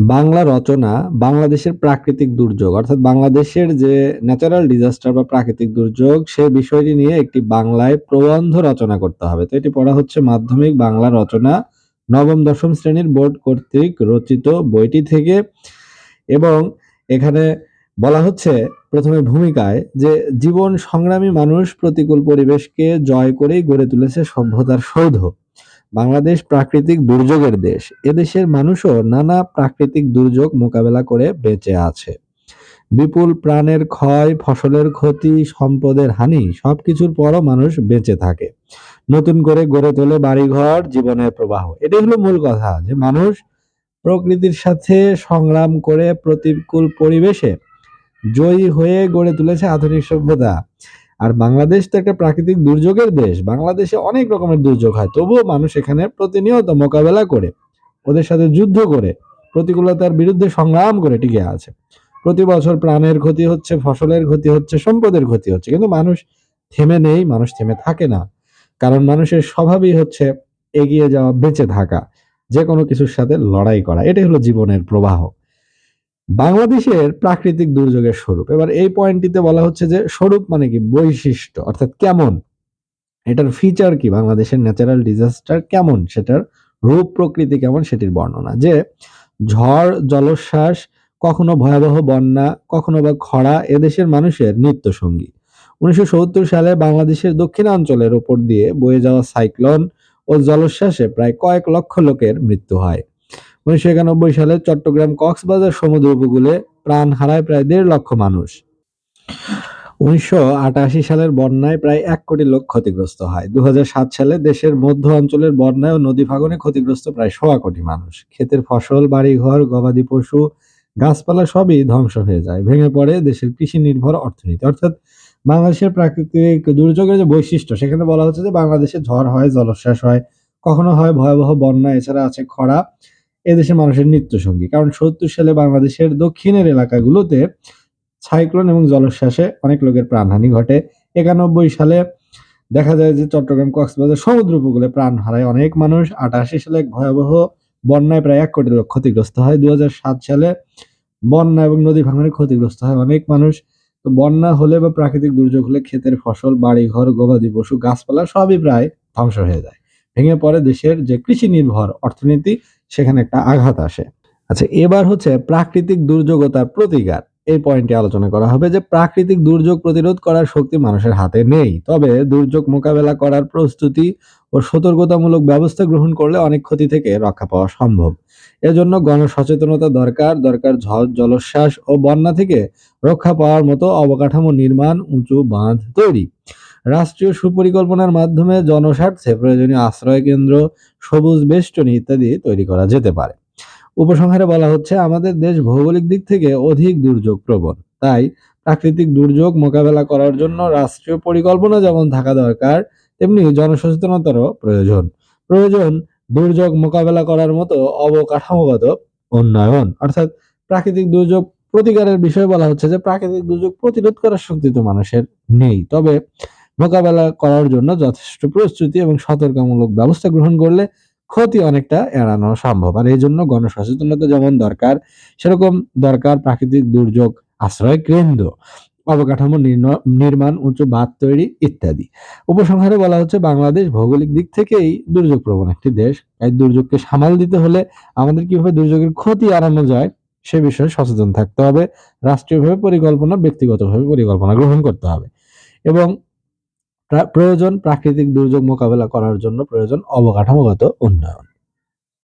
বাংলা রচনা বাংলাদেশের প্রাকৃতিক দুর্যোগ, অর্থাৎ বাংলাদেশের যে ন্যাচারাল ডিজাস্টার বা প্রাকৃতিক দুর্যোগ, সে বিষয়টি নিয়ে একটি বাংলায় প্রবন্ধ রচনা করতে হবে। তো এটি পড়া হচ্ছে মাধ্যমিক বাংলা রচনা, নবম, দশম শ্রেণির বোর্ড কর্তৃক রচিত বইটি থেকে এবং এখানে বলা হচ্ছে প্রথমে ভূমিকায় যে, জীবন সংগ্রামী মানুষ প্রতিকূল পরিবেশকে জয় করেই গড়ে তুলেছে সভ্যতার সৌধ। বাংলাদেশ প্রাকৃতিক দুর্যোগের দেশ। এদেশের মানুষও নানা প্রাকৃতিক দুর্যোগ মোকাবেলা করে বেঁচে আছে। বিপুল প্রাণের ক্ষয়, ফসলের ক্ষতি, সম্পদের হানি সবকিছুর পরও মানুষ বেঁচে থাকে। নতুন করে গড়ে তোলে বাড়িঘর, জীবনের প্রবাহ। এটাই হলো মূল কথা, যে মানুষ প্রকৃতির সাথে সংগ্রাম করে প্রতিকূল পরিবেশে জয়ী হয়ে গড়ে তুলেছে আধুনিক সভ্যতা। আর বাংলাদেশ তো একটা প্রাকৃতিক দুর্যোগের দেশ। বাংলাদেশে অনেক রকমের দুর্যোগ হয়, তবুও মানুষ এখানে প্রতিনিয়ত মোকাবেলা করে, ওদের সাথে যুদ্ধ করে, প্রতিকূলতার বিরুদ্ধে সংগ্রাম করে টিকে আছে। প্রতি বছর প্রাণের ক্ষতি হচ্ছে, ফসলের ক্ষতি হচ্ছে, সম্পদের ক্ষতি হচ্ছে, কিন্তু মানুষ থেমে নেই, মানুষ থেমে থাকে না। কারণ মানুষের স্বভাবই হচ্ছে এগিয়ে যাওয়া, বেঁচে থাকা যে কোনো কিছুর সাথে লড়াই করা। এটাই হলো জীবনের প্রবাহ। বাংলাদেশের প্রাকৃতিক দুর্যোগের স্বরূপ। এবার এই পয়েন্টটিতে বলা হচ্ছে যে স্বরূপ মানে কি? বৈশিষ্ট্য, অর্থাৎ কেমন? এটার ফিচার কি? বাংলাদেশের ন্যাচারাল ডিজাস্টার কেমন? সেটার রূপ প্রকৃতি কেমন? সেটির বর্ণনা। যে ঝড়, জলোচ্ছ্বাস, কখনো ভয়াবহ বন্যা, কখনো বা খরা এদেশের মানুষের নিত্য সঙ্গী উনিশশো সত্তর সালে বাংলাদেশের দক্ষিণাঞ্চলের ওপর দিয়ে বয়ে যাওয়া সাইক্লোন ও জলোচ্ছ্বাসে প্রায় কয়েক লক্ষ লোকের মৃত্যু হয়। উনিশশো একানব্বই সালে চট্টগ্রাম কক্সবাজার সমুদ্র উপকূলে প্রাণ হারায় প্রায় দেড় লক্ষ মানুষ। উনিশশো আটাশি সালের বন্যায় প্রায় এক কোটি লোক ক্ষতিগ্রস্ত হয়। দুই হাজার সাত সালে দেশের মধ্য অঞ্চলের বন্যায় ও নদী ভাঙনে ক্ষতিগ্রস্ত প্রায় সোয়া কোটি মানুষ। ক্ষেতের ফসল, বাড়িঘর, গবাদি পশু, গাছপালা সবই ধ্বংস হয়ে যায়। ভেঙে পড়ে দেশের কৃষি নির্ভর অর্থনীতি। অর্থাৎ বাংলাদেশের প্রাকৃতিক দুর্যোগের যে বৈশিষ্ট্য, সেখানে বলা হচ্ছে যে বাংলাদেশে ঝড় হয়, জলোচ্ছ্বাস হয়, কখনো হয় ভয়াবহ বন্যা, এছাড়া আছে খরা। এদেশের মানুষের নিত্য সঙ্গী কারণ সত্তর সালে বাংলাদেশের দক্ষিণের এলাকাগুলোতে সাইক্লোন এবং জলোচ্ছ্বাসে অনেক লোকের প্রাণহানি ঘটে। একানব্বই সালে দেখা যায় যে চট্টগ্রাম কক্সবাজার সমুদ্র উপকূলে প্রাণ হারায় অনেক মানুষ। আটাশি সালে ভয়াবহ বন্যায় প্রায় এক কোটি লোক ক্ষতিগ্রস্ত হয়। দুই হাজার সাত সালে বন্যা এবং নদী ভাঙনে ক্ষতিগ্রস্ত হয় অনেক মানুষ। তো বন্যা হলে বা প্রাকৃতিক দুর্যোগ হলে ক্ষেতের ফসল, বাড়িঘর, গবাদি পশু, গাছপালা সবই প্রায় ধ্বংস হয়ে যায়। ভেঙে পড়ে দেশের যে কৃষি নির্ভর অর্থনীতি সেখানে একটা আঘাত আসে। আচ্ছা এবার হচ্ছে প্রাকৃতিক দুর্যোগ ও তার প্রতিকার। এই পয়েন্টে আলোচনা করা হবে যে প্রাকৃতিক দুর্যোগ প্রতিরোধ করার শক্তি মানুষের হাতে নেই। তবে দুর্যোগ মোকাবেলা করার প্রস্তুতি ও সতর্কতামূলক ব্যবস্থা গ্রহণ করলে অনেক ক্ষতি থেকে রক্ষা পাওয়া সম্ভব। এজন্য গণসচেতনতা দরকার দরকার ঝড়, জলোচ্ছ্বাস ও বন্যা থেকে রক্ষা পাওয়ার মতো অবকাঠামো নির্মাণ, উঁচু বাঁধ তৈরি। রাষ্ট্রীয় সুপরিকল্পনার মাধ্যমে জনস্বার্থে প্রয়োজনীয় আশ্রয় কেন্দ্র সবুজ বেষ্টনী ইত্যাদি তৈরি করা যেতে পারে। উপসংহারে বলা হচ্ছে, আমাদের দেশ ভৌগোলিক দিক থেকে অধিক দুর্যোগ প্রবণ। তাই প্রাকৃতিক দুর্যোগ মোকাবেলা করার জন্য রাষ্ট্রীয় পরিকল্পনা যেমন থাকা দরকার, তেমনি জনসচেতনতারও প্রয়োজন। প্রয়োজন দুর্যোগ মোকাবেলা করার মতো অবকাঠামোগত উন্নয়ন। অর্থাৎ প্রাকৃতিক দুর্যোগ প্রতিকারের বিষয়ে বলা হচ্ছে যে, প্রাকৃতিক দুর্যোগ প্রতিরোধ করার শক্তি তো মানুষের নেই। তবে মোকাবেলা করার জন্য যথেষ্ট প্রস্তুতি এবং সতর্কমূলক ব্যবস্থা গ্রহণ করলে ক্ষতি অনেকটা এড়ানো সম্ভব। আর এই জন্য গণসচেতনতা যেমন দরকার, সেরকম দরকার প্রাকৃতিক দুর্যোগ আশ্রয় কেন্দ্র, অবকাঠামো নির্মাণ, উঁচু বাঁধ তৈরি ইত্যাদি। উপসংহারে বলা হচ্ছে, বাংলাদেশ ভৌগোলিক দিক থেকেই দুর্যোগ প্রবণ একটি দেশ। এই দুর্যোগকে সামাল দিতে হলে আমাদের কীভাবে দুর্যোগের ক্ষতি এড়ানো যায়, সে বিষয়ে সচেতন থাকতে হবে। রাষ্ট্রীয়ভাবে পরিকল্পনা, ব্যক্তিগতভাবে পরিকল্পনা গ্রহণ করতে হবে। এবং প্রয়োজন প্রাকৃতিক দুর্যোগ মোকাবেলা করার জন্য প্রয়োজন অবকাঠামোগত উন্নয়ন।